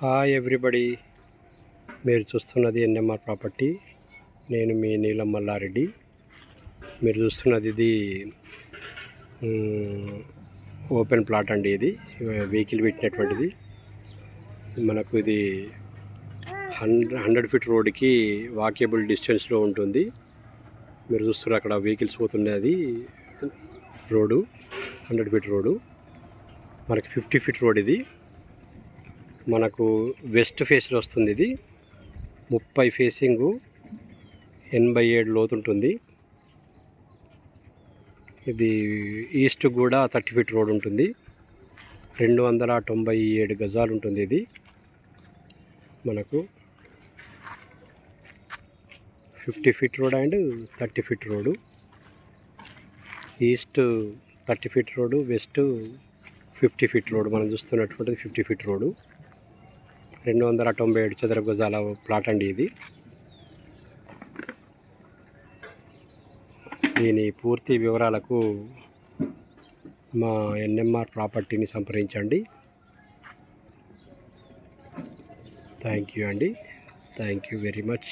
Hi everybody మీరు చూస్తున్నది NMR property. నేను మీ నీలం మల్లారెడ్డి. మీరు చూస్తున్నది ఇది ఓపెన్ ప్లాట్ అండి ఇది. వెహికల్ పెట్టినటువంటిది. మనకు ఇది హండ్రెడ్ హండ్రెడ్ ఫీట్ రోడ్కి వాకేబుల్ డిస్టెన్స్లో ఉంటుంది. మీరు చూస్తున్నారు అక్కడ వెహికల్స్ పోతున్నది రోడ్డు హండ్రెడ్ ఫీట్ రోడ్డు. మనకి ఫిఫ్టీ ఫీట్ రోడ్ ఇది. మనకు వెస్ట్ ఫేస్లో వస్తుంది ఇది. ముప్పై ఫేసింగు ఎనభై ఏడు లోతు ఉంటుంది. ఇది ఈస్ట్ కూడా థర్టీ ఫీట్ రోడ్ ఉంటుంది. రెండు వందల తొంభై ఏడు గజాలు ఉంటుంది ఇది మనకు. Fifty feet road and thirty feet road east thirty feet road west fifty feet road మనం చూస్తున్నటువంటిది ఫిఫ్టీ ఫీట్ రోడ్డు రెండు వందల తొంభై ఏడు చదర గజాల ప్లాట్ అండి ఇది. దీని పూర్తి వివరాలకు మా ఎన్ఎంఆర్ ప్రాపర్టీని సంప్రదించండి. థ్యాంక్ యూ అండి. Thank you very much.